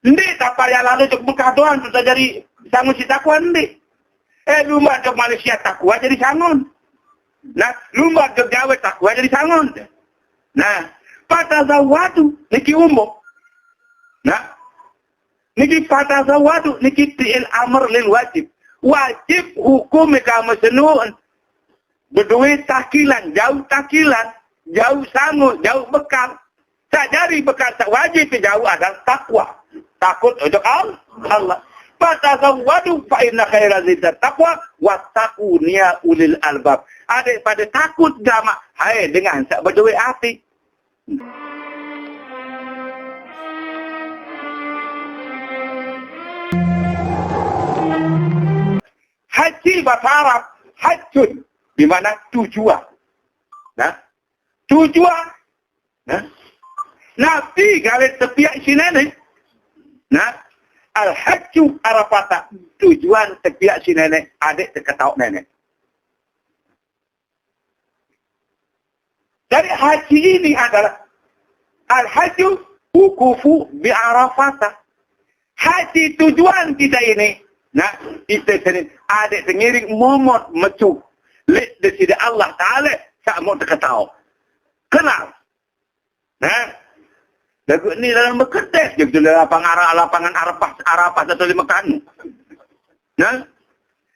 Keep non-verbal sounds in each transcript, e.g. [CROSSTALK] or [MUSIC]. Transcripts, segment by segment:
Hindi, tak payah lalu cek Mekah doang, sudah jadi sangun si takwa. Eh, lumba ke Malaysia takwa jadi sangun. Nah, lumba ke Jawa takwa jadi sangun. Nah, pada zawadu, niki umum. Nah, niki pada zawadu, niki ti'il amr lil wajib. Wajib hukum kamu senuun. Berduit takilan, jauh takilan, jauh sangun, jauh bekal. Tak jadi bekal, tak wajib jauh adalah takwa. Takut untuk Allah. Fatazawwadu fa inna khaira zidat taqwa wattaqu niya ulil albab. Ada pada takut jama hai dengan tak berduit hati. Haji bahasa Arab, hajjun, di mana tujuan. Nah, tujuan. Nah, Nabi garis tepiak sini nih. Nah, Al-Hajju Arafata. Tujuan tepiak si nenek, adik terketauk nenek. Jadi haji ini adalah Al-Hajju Wukufu bi Arafata. Haji tujuan kita ini. Nah, kita sini adik tengiring momot mecu. Lek di sini Allah Ta'ala tak mau terketauk. Kenal. Nah, Lagu ni dalam berkertas je betul lapangan lapangan Arafah Arafah satu lima kan. Nah,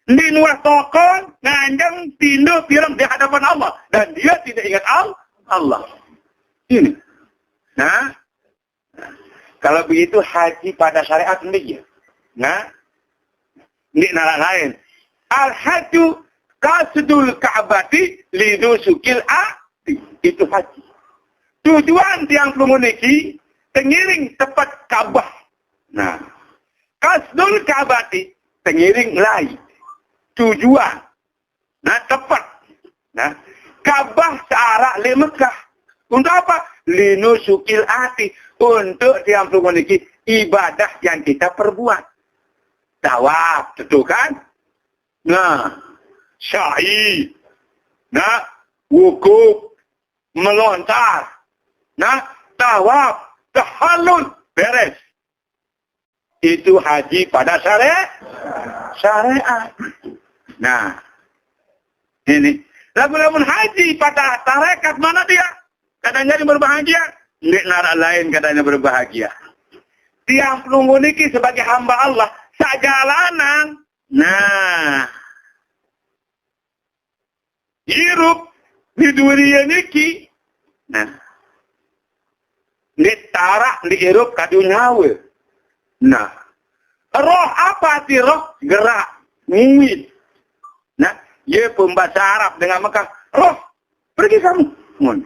di nuas tokon nganjang tindu pirang di hadapan Allah dan dia tidak ingat Allah. Ini. Nah, kalau begitu haji pada syariat ini Nah, ini nara lain. Al-haju kasdul ka'bati lidusukil a itu haji. Tujuan tiang pemuniki tengiring tepat Ka'bah. Nah, kasdul Ka'bati tengiring lai. Tujuan. Nah, tepat. Nah, Ka'bah searah le Mekah. Untuk apa? Linusukil ati. Untuk yang memiliki ibadah yang kita perbuat. Tawaf, tentu kan? Nah, syai. Nah, wukuf, melontar. Nah, tawaf, tahallul beres. Itu haji pada syariat. Syariat. Nah, ini. Lagu-lagu haji pada tarekat mana dia? Katanya dia berbahagia. Ini nara lain katanya berbahagia. Tiang penunggu niki sebagai hamba Allah. Sajalanan. Nah. Hirup di dunia niki. Nah tarak di irup kadu. Nah, roh apa sih roh? Gerak, ngumit. Nah, ia pembaca Arab dengan Mekah. Roh, pergi kamu. Mon.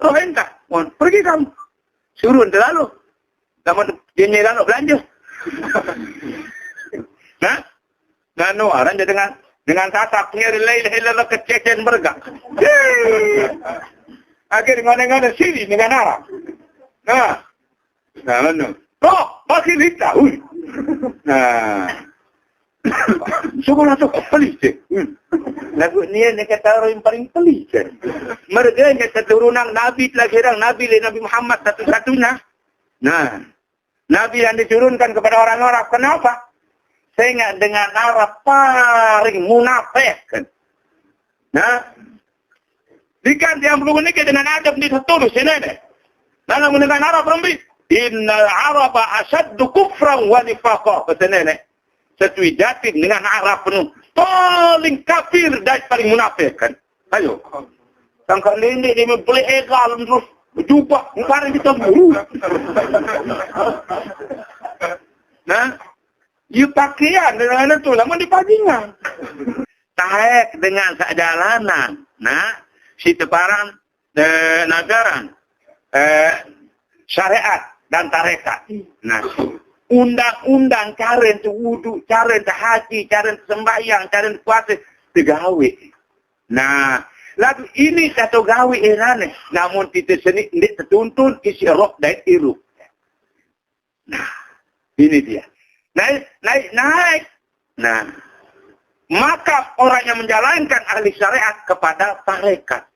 Roh entah. Mon, pergi kamu. Suruh terlalu. Kamu jenis lalu belanja. [LAUGHS] nah, nah, no, orang dengan dengan tatap relay lelah kececen bergak. Akhirnya ngone-ngone sini dengan Arab. Nah, nah mana? Oh, masih lita. Nah. Sekolah tu pelik je. Lagu ni ni kata orang yang paling. Mereka ni keturunan Nabi telah kira Nabi le Nabi Muhammad satu-satunya. Nah, Nabi yang diturunkan kepada orang-orang. Kenapa? Sehingga dengan arah paling munafik. Kan? Nah, Dikan yang belum menikah dengan adab di satu sini ni. Dalam mendengar Arab Rambi. Innal Araba asaddu kufran wa nifaqa. Kata. Setui jatim dengan Arab penuh. Paling kafir dan paling munafik kan. Ayo. Sangka nenek dia boleh egal terus. Berjubah. Sekarang kita buru. nah. You pakaian dengan itu lama di pajingan. Taek dengan jalanan. Nah. Si teparan. Eh, nagaran eh, syariat dan tarekat. Nah, undang-undang cara untuk wudhu, cara untuk haji, cara untuk sembahyang, cara untuk puasa, tegawe. Nah, lagu ini satu gawe erane, namun kita seni ini tertuntun isi roh dan iru. Nah, ini dia. Naik, naik, naik. Nah, maka orang yang menjalankan ahli syariat kepada tarekat.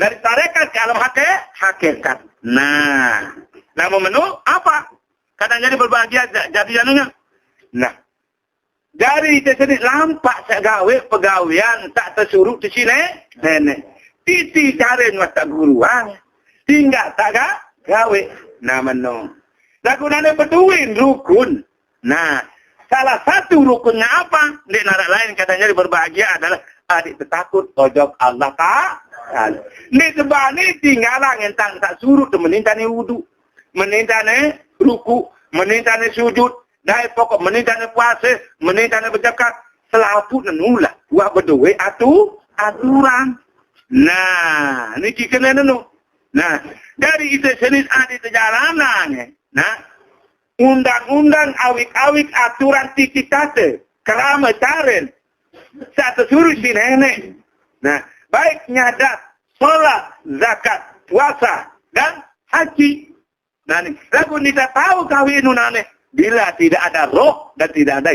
Dari tarekat ke alam hakikat. Nah, nama menu apa? kadang jadi berbahagia jadi jangan. Nah, dari sendiri lampak gawe pegawaian tak tersuruh di sini. Nenek. Titi cari mata guruan. Tinggal tak ga gawe. Nah, menung. Lagu nane beduin rukun. Nah, salah satu rukunnya apa? Di nara lain katanya berbahagia adalah adik takut ojok Allah Ta'ala. Ini sebab ini tinggalan tentang tak suruh temenin tani wudu. Menintane ruku, menintane sujud, Dai pokok menintane puasa, menintane berzakat, selapu nulah. Buat berdua atu aturan. Nah, ini kita nenu. Nah, dari itu senis adi terjalanan. Nah, undang-undang awik-awik aturan titik tate. Kerama caren. Satu suruh si nenek. Nah, baik nyadat, sholat, zakat, puasa, dan haji. Nah, lagu tidak tahu kawin nunane. Bila tidak ada roh dan tidak ada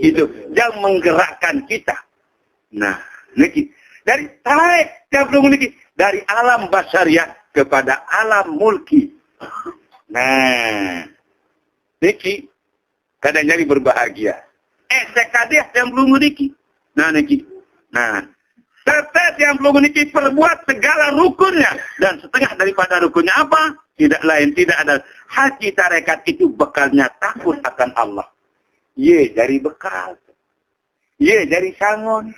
hidup yang menggerakkan kita. Nah, niki dari tarik belum niki dari alam basariah kepada alam mulki. Nah, niki kadang jadi berbahagia. Eh, sekadeh yang belum niki. Nah, niki. Nah, serta yang belum niki perbuat segala rukunnya dan setengah daripada rukunnya apa? Tidak lain, tidak ada. Haji tarekat itu bekalnya takut akan Allah. Ye dari bekal. Ye dari sangon.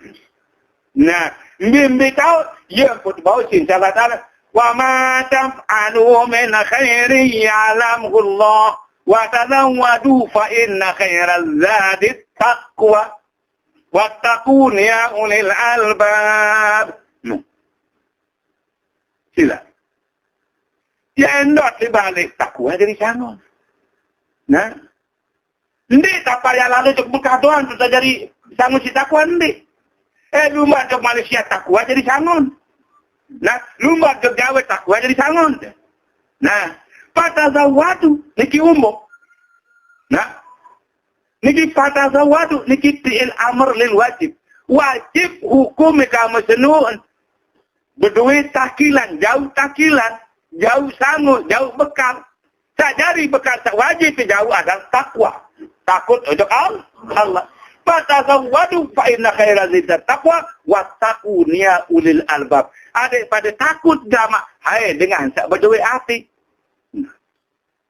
Nah, mimpi tahu, ye put bau cinta Allah. Wa ma tam'alu min khairi ya'lamhu Allah. Wa tazawwadu fa inna khairal zadi taqwa. Wattaqun ya ulil albab. No. Sila. Ya endot di balik takwa dari sana. Nah. Hindi, tapaya lalu cek Mekah doang, sudah jadi sangun si takwa. Eh, lumba ke Malaysia takwa jadi sangun. Nah, lumba ke Jawa takwa jadi sangun. Nah, pada zawadu, niki umum. Nah, niki pada zawadu, niki ti'il amr lil wajib. Wajib hukum kamu senuun. Berdua takilan, jauh takilan jauh sangu, jauh bekal. Tak jari bekal tak wajib jauh adalah takwa. Takut untuk Allah. Fatazawwadu fa inna khaira zidat taqwa wattaqunia ulil albab. Ada pada takut jama hai dengan tak berdua hati.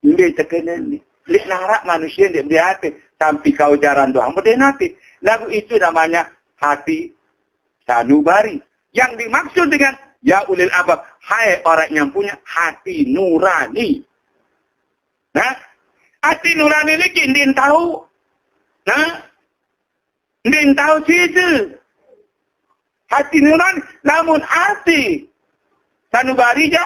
Ini terkena ni. Lih narak manusia dia di hati. Sampai kau jalan doang hati. Lagu itu namanya hati sanubari. Yang dimaksud dengan Ya ulil abab. Hai orang yang punya hati nurani. Nah, hati nurani ini kini tahu. Nah, ini tahu situ. Hati nurani. Namun hati. Sanubari ya.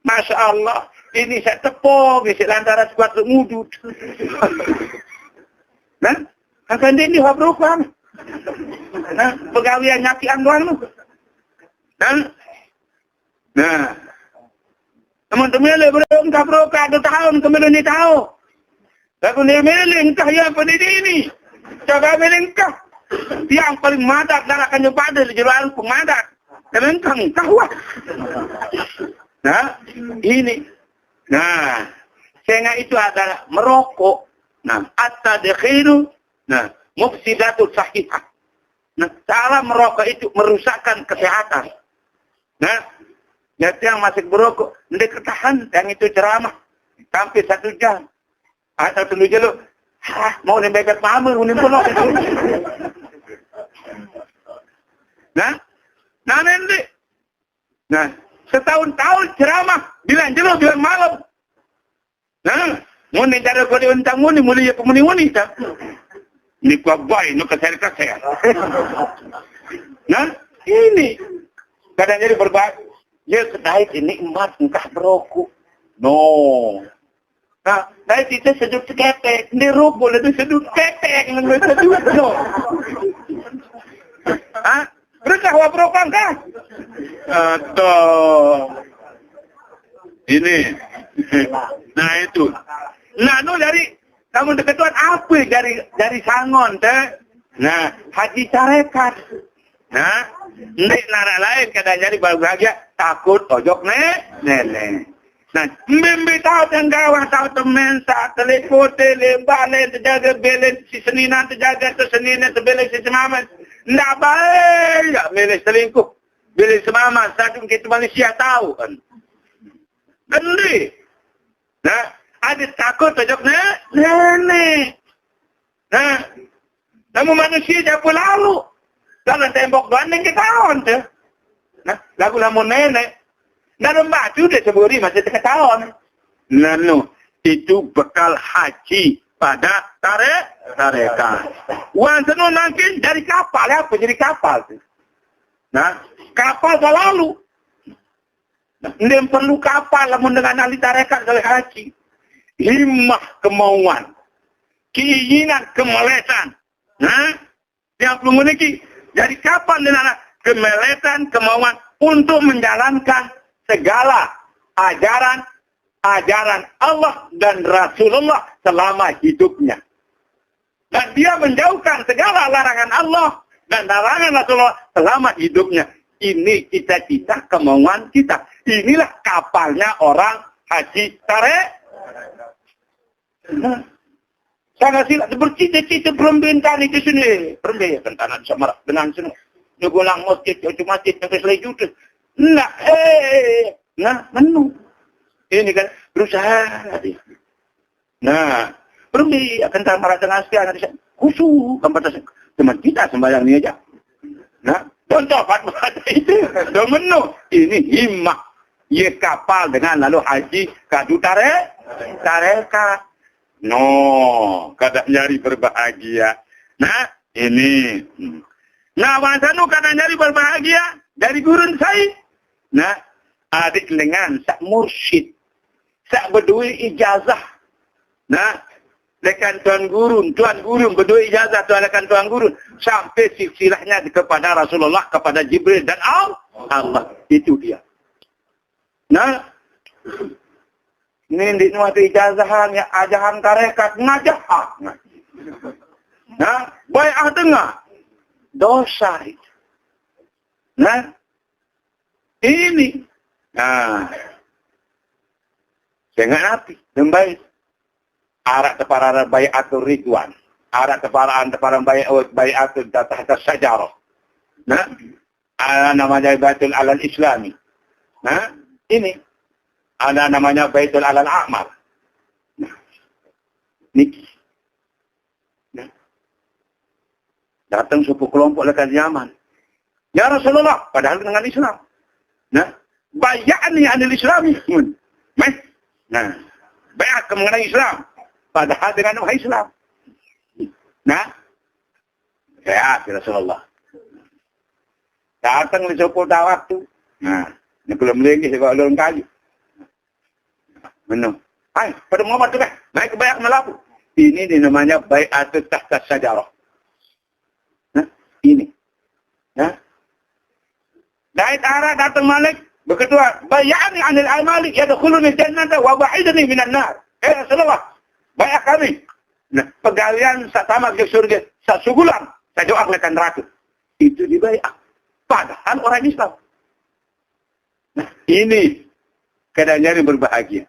Masya Allah. Ini saya tepuk. Saya lantaran kuat mudut. [LAUGHS] nah, akan ini wabrukam. Nah, pegawai nyaki angguan Nah, Nah. Teman-teman le belum kah bro kah dua tahun kemudian ni tahu. Lagu ni meleng kah yang pendidik ini. Coba meleng kah. Yang paling madak dan akan nyepada di jalan pemadak. Kalian kang tahu. Nah, ini. Nah, sehingga itu adalah merokok. Nah, at-tadkhiru. Nah, mufsidatul sahihah. Nah, cara merokok itu merusakkan kesehatan. Nah, Nyata yang masih berokok, tidak ketahan. Yang itu ceramah. Sampai satu jam. Ah, satu jam lu. Hah, mau bebek pamer, ini pun Nah, nah nanti. Nah, setahun-tahun ceramah. Bilang jelas, bilang malam. Nah, mau nih cara kau diuntang muni, ya pemuni muni. Ini kuat baik, ini keser-keser. Nah, ini. Kadang jadi berbagi. Ya naik ini emas engkah berokok. No. Nah, naik itu sedut ketek. Ini rokok itu sedut ketek. Ini sedut. No. Hah? Berkah wa berokok kah? Atau. Ini. Nah itu. Nah, no dari kamu deketuan apa dari dari sangon teh? Nah, haji carekat. Nah, nek nara lain kadang jadi bahagia takut ojok ne nenek. Nah, mimpi tahu tenggawah tahu temen saat telepon tele balik terjaga belen si seninan terjaga tu seninan terbelen si semaman. Nggak baik ya milih selingkuh. Belen semaman satu kita manusia tahu kan. Gendi. Nah, ada takut tajak nenek. Nah, namun manusia siapa lalu. Dalam tembok banding kita tahun tu. Nah, lagu lamun nenek. Dalam baju dia seburi masih tiga tahun. Lalu itu bekal haji pada tarik tareka. Wan senu nanti dari kapal ya, apa jadi kapal tu. Nah, kapal selalu. Nah, perlu kapal namun dengan ahli tarekat oleh haji. Himmah kemauan. Keinginan kemeletan. Nah, yang memiliki jadi kapal dengan kemeletan kemauan untuk menjalankan segala ajaran ajaran Allah dan Rasulullah selama hidupnya. Dan dia menjauhkan segala larangan Allah dan larangan Rasulullah selama hidupnya. Ini cita-cita kemauan kita. Inilah kapalnya orang haji tarik. Sangat sila bercita-cita perembintan itu sini. Perembintan tanah sama dengan sini. Nugulang masjid, cuma masjid, sampai selai juta. Nah, eh, nah, menu. Ini kan berusaha. Nah, pergi akan tak merasa ngasih nanti khusyuk kan batas teman kita sembahyang ini aja. Nah, contoh fatwa [LAUGHS] itu, do menu. Ini himmah. Ye kapal dengan lalu haji kadu tare, tareka. No, kada nyari berbahagia. Nah, ini. Nah, wasanu kada nyari berbahagia dari gurun saya. Nah, adik dengan sak mursyid. Sak berdua ijazah. Nah, lekan tuan guru, tuan guru berdua ijazah tuan lekan tuan guru sampai silsilahnya kepada Rasulullah, kepada Jibril dan Allah. Itu dia. Nah, ini di nuatu ya ajahan tarekat ngajah. Nah, baik ah dengar. Dosa itu. Nah, ini. Nah. Dengan api. Dan baik. Arak tepararan bayi atur ridwan. Arak tepararan tepararan bayi, bayi atur atas sajarah. Nah. Namanya Baitul Alal Islami. Nah. Ini. Ada namanya Baitul Alal Amal. Nah. Niki. Nah. Datang suku kelompok lekat Yaman. Ya Rasulullah. Padahal dengan Islam. Nah, bayani anil islami. Nah, bayat mengenai Islam. Padahal dengan wahai Islam. Nah, ya Rasulullah. Datang di suku dawat tu. Nah, ini belum lagi sebab belum kali. Menung. Hai, pada Muhammad tu kan? Baik bayat melaku. Ini namanya bayat tahta sajarah. Nah, ini. Nah, dari arah datang Malik berketua, bayani anil al-Malik yadkhuluni jannata wa ba'idni minan nar. Eh Rasulullah, bayar kami. Nah, pegawaian sama ke surga sasugulan, saya doakan neraka. Itu dibayar. Padahal orang Islam. Nah, ini keadaannya yang berbahagia.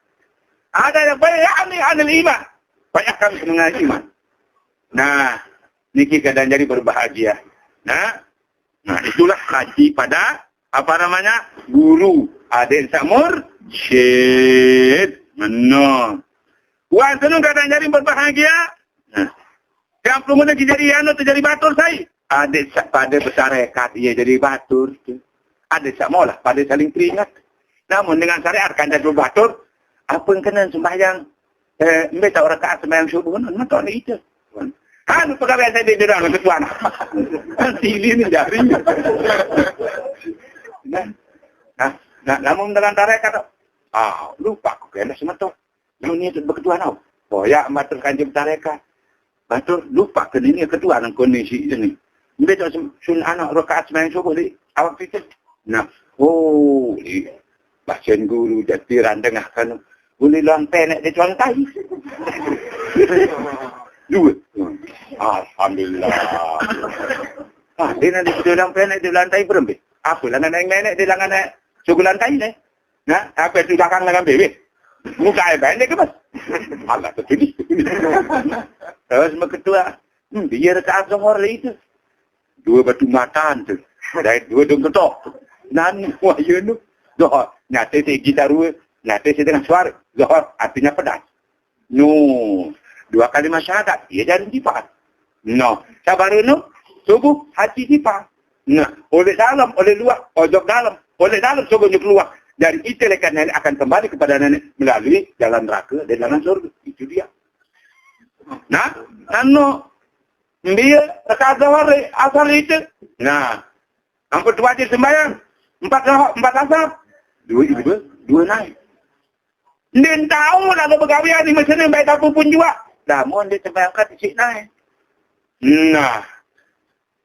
Ada yang bayani anil iman. Banyak kami mengenai iman. Nah, niki keadaan jadi berbahagia. Nah, nah itulah haji pada apa namanya? Guru. Adik Samur, Syed. Mana? Wan senang kata jadi berbahagia. Nah. Yang perlu jadi anu tu jadi batur saya. Adik pada besar rekat ia jadi batur. Adik sak lah pada saling teringat. Namun dengan syariat kan jadi batur. Apa yang kena sembahyang? Eh, minta orang kat sembahyang subuh. Mana tahu ni itu? Kan pegawai saya di dalam ketuan. Sili ni jari. [LAUGHS] Nah, nah, nah, namun dengan tarekat, ah, lupa aku kena semata. Yang ni tu berketua tau. Oh, ya, matur kanjeng tarekat. Matur, lupa ke ini ketua dalam kondisi ini. Ini tu sun anak rokaat sembahyang subuh di awak fikir. Nah, oh, bacaan guru jatiran tengah kan. Boleh luang penek dia tuang tai. Dua. Alhamdulillah. Ah, dia nanti dia luang penek dia lantai berembik. Apa lah nenek nenek di langan sugulan kain ni. Nah, apa itu belakang dengan bebek. Muka air pendek ke mas? Allah tertulis. Terus ketua, hmm, dia rekaat zohor itu. Dua batu makan tu. Dari dua dong ketok. Nan, wah nu. Zohor. Nyata si gitar dua. Nyata si dengan suara. Zohor artinya pedas. No. Dua kali masyarakat. Ia jadi sifat. No. Sabar nu. Subuh hati sifat. Nah, oleh dalam, oleh luar, ojok dalam, oleh dalam, subuh keluar. Dari itu lekat nenek akan kembali kepada nenek melalui jalan neraka dan jalan surga. Itu dia. Nah, anu dia rakaat zuhur asar itu. Nah, empat wajib sembahyang, empat empat asar, dua itu dua naik. Dia tahu lah kalau begawian di mesin baik apa pun juga. Namun dia sembahyangkan di sini. Nah,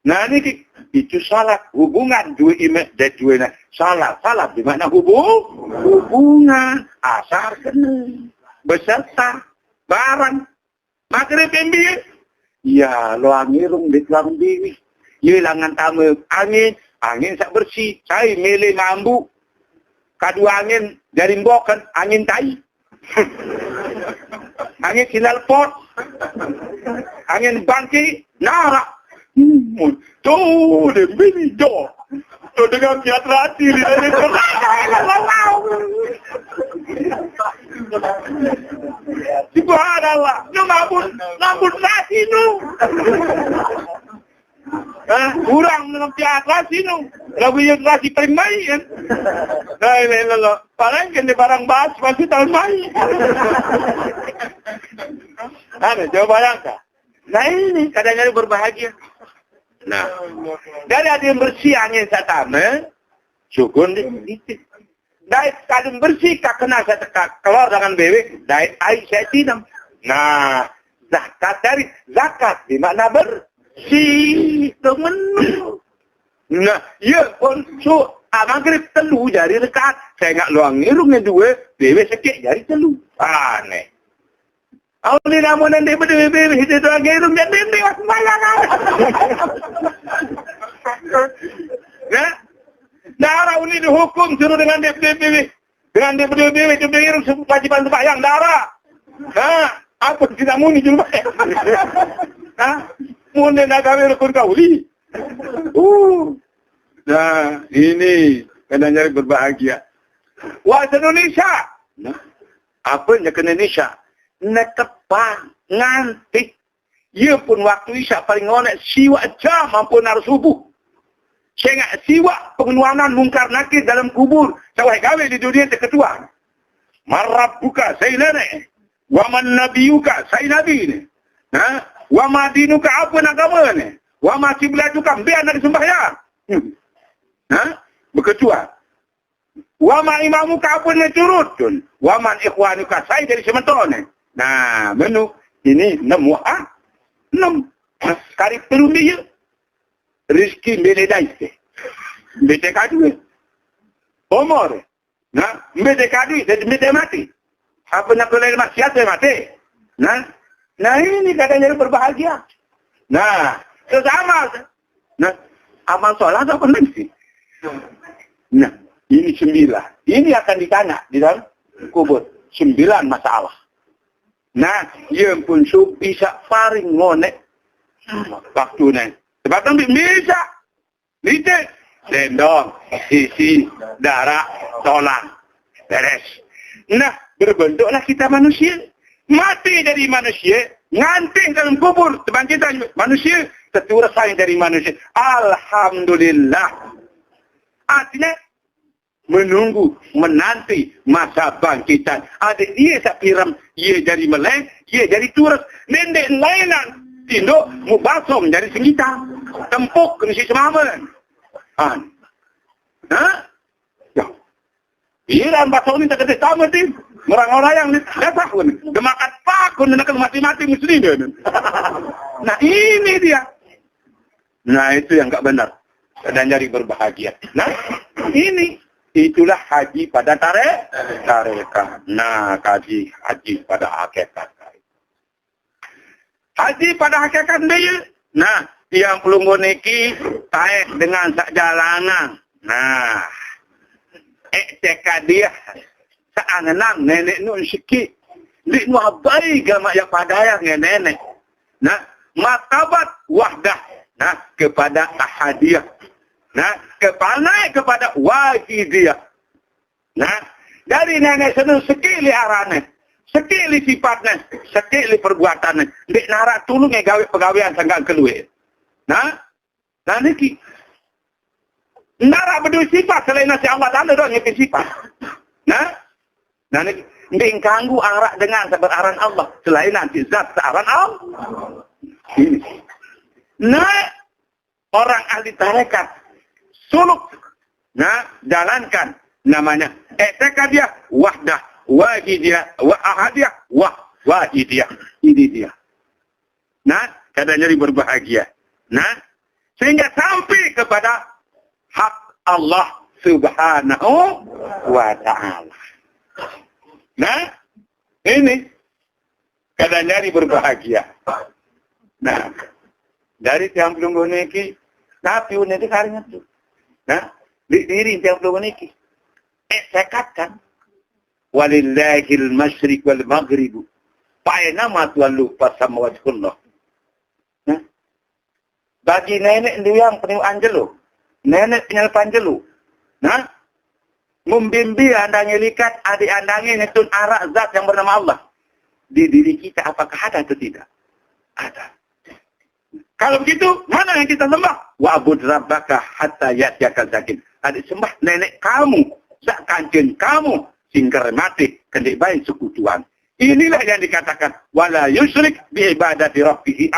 Nah ini itu salah hubungan dua imet dan dua na. Salah, salah di mana hubung? Hubungan asar kena beserta barang. Maghrib yang Ya, lo angirung di tulang biwi. Ya, langan tamu angin, angin sak bersih. Saya milih mambu. Kedua angin dari mbokan, angin tai. [LAUGHS] angin sinal pot. Angin bangki, narak. Tuh, dia bini do. Tuh dengan kiat rati dia ini Subhanallah, nu ngabut, ngabut rati nu. [LAUGHS] Eh, kurang dengan kiat rati nu. Lagu yang rati primai kan. Nah, ini lolo. Parang kan barang bahas masih tahun mai. Ada, coba bayangkan. Nah ini kadang-kadang berbahagia. Nah, dari ada yang bersih angin satame, syukur itu. Dari kadang bersih kak kena saya keluar dengan bebek, dari air saya tinam. Nah, zakat dari zakat di mana bersih temen. Nah, ya pun so maghrib telu jari dekat. Saya nggak luang ngirungnya dua, bebek sekit jari telu. Aneh. Awli namun nanti berdiri itu doang gerung dan dinding aku malah Ya, darah ini dihukum suruh dengan DPDB dengan DPDB itu gerung kewajiban sembahyang darah. Nah, apa tidak muni juga? Nah, muni nak kami rukun kauli. Uh, nah ini kena nyari berbahagia. Wah Indonesia. Nah, apa yang ke Indonesia? netepa nganti. Ia pun waktu isya paling ngonek siwa jam maupun harus subuh. Sehingga siwa pengenuanan mungkar nakir dalam kubur. Sawah gawe di dunia itu ketua marab buka saya nenek waman nabiuka saya nabi ini ha? wama dinuka apa agama ini wama siblatuka biar nak sembahyang hmm. ha? berketua wama imamu ka apa ni turut waman ikhwanuka saya dari sementara Nah, menu ini enam ah enam kari perumi ya. Rizki mbele daite. Mbete kadu. Omor. Nah, mbete kadu, mbete mati. Apa nak boleh maksiat mati. Nah, nah ini katanya berbahagia. Nah, sesama. Nah, amal sholat apa nanti? Nah, ini sembilan. Ini akan ditanya di dalam kubur. Sembilan masalah. Nah, ia pun bisa faring ngonek waktu ni. Sebab tu bisa. Bisa. Sendong, isi, darah, tolak. Beres. Nah, berbentuklah kita manusia. Mati dari manusia, nganting dalam kubur, terbangkitan manusia, sayang dari manusia. Alhamdulillah. Artinya, menunggu, menanti masa bangkitan. Ada ia sak piram, ia jadi meleng, ia jadi turus. Nendek lainan, tinduk mubasom jadi sengita. Tempuk ke si semaman. Ha? Ha? Ya. Iran baso ni tak kata sama tim. Orang-orang yang datang pun. Gemakat pakun nak mati-mati muslim. [LAUGHS] Nah ini dia. Nah itu yang tak benar. Dan jadi berbahagia. Nah ini itulah haji pada tarik tarekat. Nah, kaji haji pada hakikat. Haji pada hakikat dia. Nah, yang pelunggu niki taik dengan sak jalanan. Nah, eh dia Seangenang nenek nun sikit. Lik nu abai gama yang padaya dengan nenek. Nah, matabat wahdah. Nah, kepada ahadiyah. Nah, kepada kepada wahidiyah. Nah, dari nenek senang sekili arane. Sekili sifatnya. Sekili perbuatannya. Dik narak tulung gawe pegawaian sangat keluar. Nah, nah niki. Narak berdua sifat selain nasi Allah Ta'ala doang yang sifat. Nah, nah niki. Nding kanggu arak dengan seberaran Allah. Selain nanti zat searan Allah. Ini. Nah, orang ahli tarekat. Suluk. Nah, jalankan namanya. Etekadiyah wahdah. Wahidiyah. Wa ahadiyah. Wah. Wahidiyah. Ini dia. Nah, katanya berbahagia. Nah, sehingga sampai kepada hak Allah subhanahu wa ta'ala. Nah, ini kadang nyari berbahagia. Nah, dari tiang pelunggu niki, tapi ini itu tuh. Nah, di diri tiang pelunggu niki. Eh, saya katakan, walillahil masyrik wal maghribu. Paina matuallu pasama wajhullah. Nah, bagi nenek yang penuh anjelu, nenek penyel panjelu. Nah, Membimbi andangnya likat, adik andangnya netun arak zat yang bernama Allah. Di diri kita apakah ada atau tidak? Ada. Kalau begitu, mana yang kita sembah? Wa abud rabbaka hatta yatyaka zakin. Adik sembah nenek kamu, zat kancin kamu, singkar mati, kendik baik sekutuan. Inilah yang dikatakan, wala yusrik bi ibadati rabbihi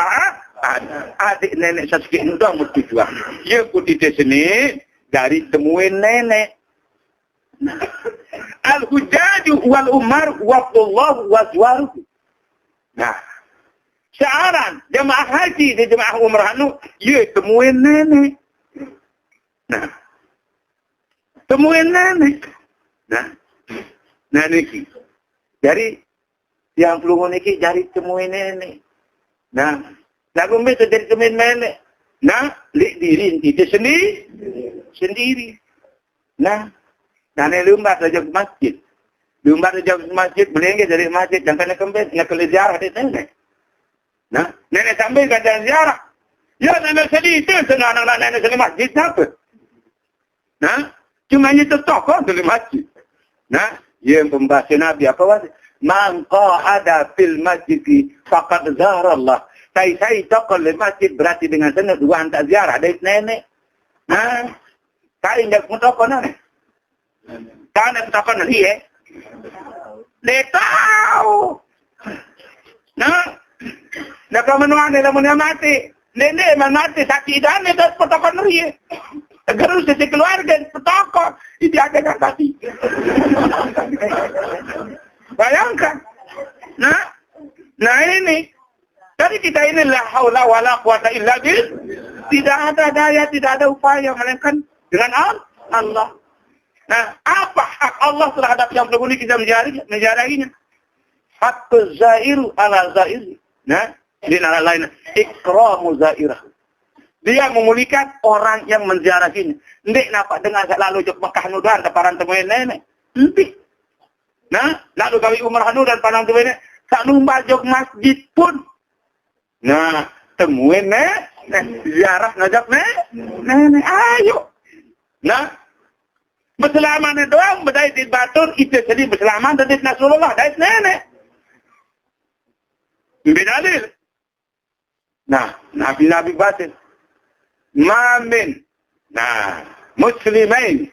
Adik nenek saskia itu doang bertujuan. Ya di sini, dari temuin nenek. Al-hujaju wal umar waqtullah wazwaruhu. Nah, searan jemaah haji di jemaah umrah nu, ya temuin nenek. Nah, temuin nenek. Nah, nah niki. Jadi yang pelungu niki cari temuin nenek. Nah, lagu bisa jadi temuin nenek. Nah, lik diri itu sendiri. Sendiri. Nah, Karena lumba saja ke masjid. Lumba saja ke masjid, melengge dari masjid, jangan kembali, kena ziarah di nenek. Nah, nenek sambil kata ziarah. Ya, nenek sedih itu, senang anak nenek sedih masjid, apa? Nah, cuma itu tokoh dari masjid. Nah, yang pembahasan Nabi apa was? Man ada fil masjid faqad zahara Allah. Saya saya tokoh di masjid berarti dengan sana dua hantar ziarah dari nenek. Nah, saya ingat pun tokoh nenek. Kana kutakan na liye. Letaw! Na? Nakamanuan nila mo niya mati. Hindi, man mati. Sakidan ito at patakan na liye. Agar sa si keluarga, ada nga mati. [LAUGHS] Bayangkan. Na? Na ini. Dari kita ini la haula wala quwata illa bil. Tidak ada daya, tidak ada upaya melainkan dengan Allah. Nah, apa hak Allah terhadap yang berbunyi kita menjarahinya? Hak zairu ala zairi. Nah, di nama lain, ikramu zairah. Dia memulihkan orang yang menziarahinya. Ndik napa dengan lalu jok Mekah nudan teparan temuin nenek. Nanti. Nah, lalu kami umrah nudan panang temuin nenek. Tak lumba jok masjid pun. Nah, temuin nenek. Ziarah ngajak nenek. Nenek, ayo. Nah, Berselaman doang berdaya di batur itu sedih berselaman dari Nasrullah dari nenek. Bidalil. Nah, Nabi-Nabi batin. Mamin. Nah, muslimain.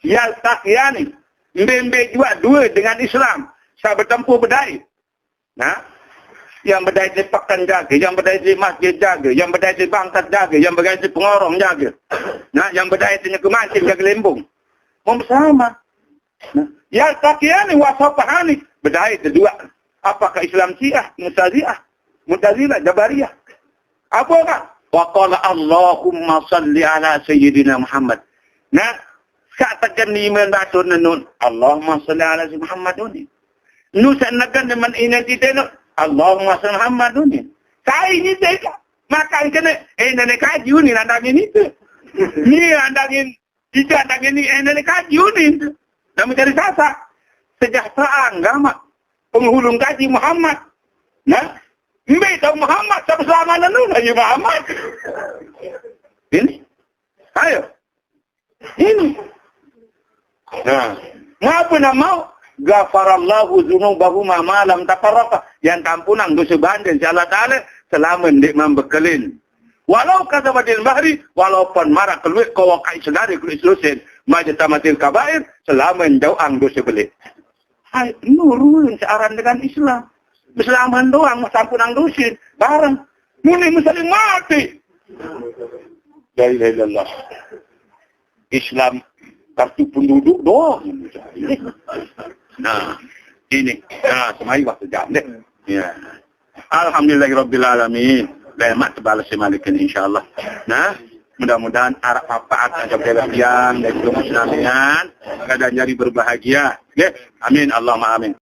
Yaltaqiyani. Mbembe juga dua dengan Islam. Saya bertempur berdaya. Nah, yang berdaya di pekan jaga, yang berdaya di masjid jaga, yang berdaya di bangkat jaga, yang berdaya di pengorong jaga. Nah, yang berdaya di kemancing jaga lembung bersama. Nah, ya takiani wasafahani. Berdaya kedua. Apakah Islam Syiah, Mutaziah, Mutazilah, Jabariyah? Apakah? Wa qala Allahumma salli ala Sayyidina Muhammad. Nah, katakan ni mendatur nun. Allahumma salli ala Sayyidina Muhammad ini. Nusa nagan dengan identitas nun. Allahumma salli Muhammad ini. Saya ini teka. Maka kena, eh nenek kaji ini, nandangin itu. Ini [LAUGHS] nandangin Ija tak ini eh nenek kaji unin. Dan mencari sasa. Sejahteraan agama. Penghulung kaji Muhammad. Nah, Mbe tahu Muhammad sama selama nanu lagi Muhammad. Ini. Ayo. Ini. Nah, ngapa nak mau? Gafarallahu dzunubahu ma malam tafarraqa. Yang tampunan dosa banding si Allah Ta'ala selama ndik membekelin. Walau kata badil bahri, walaupun marah keluar kau wakai sedari keluar selusin, majatamatil kabair, selama jauh ang dosa belit. Hai, nurun searan dengan Islam. Islaman doang, sampunan dosa. Bareng. Muni misalnya mati. La ilaha illallah. Islam kartu penduduk doang. Nah, ini. Nah, semai waktu jam deh. Ya. Alhamdulillahirrabbilalamin. Lemak terbalas semalikan insyaAllah. Nah, mudah-mudahan arah papaat akan berlebihan dan kemusnamian. Kadang nyari berbahagia. Okay? Amin. Allahumma amin.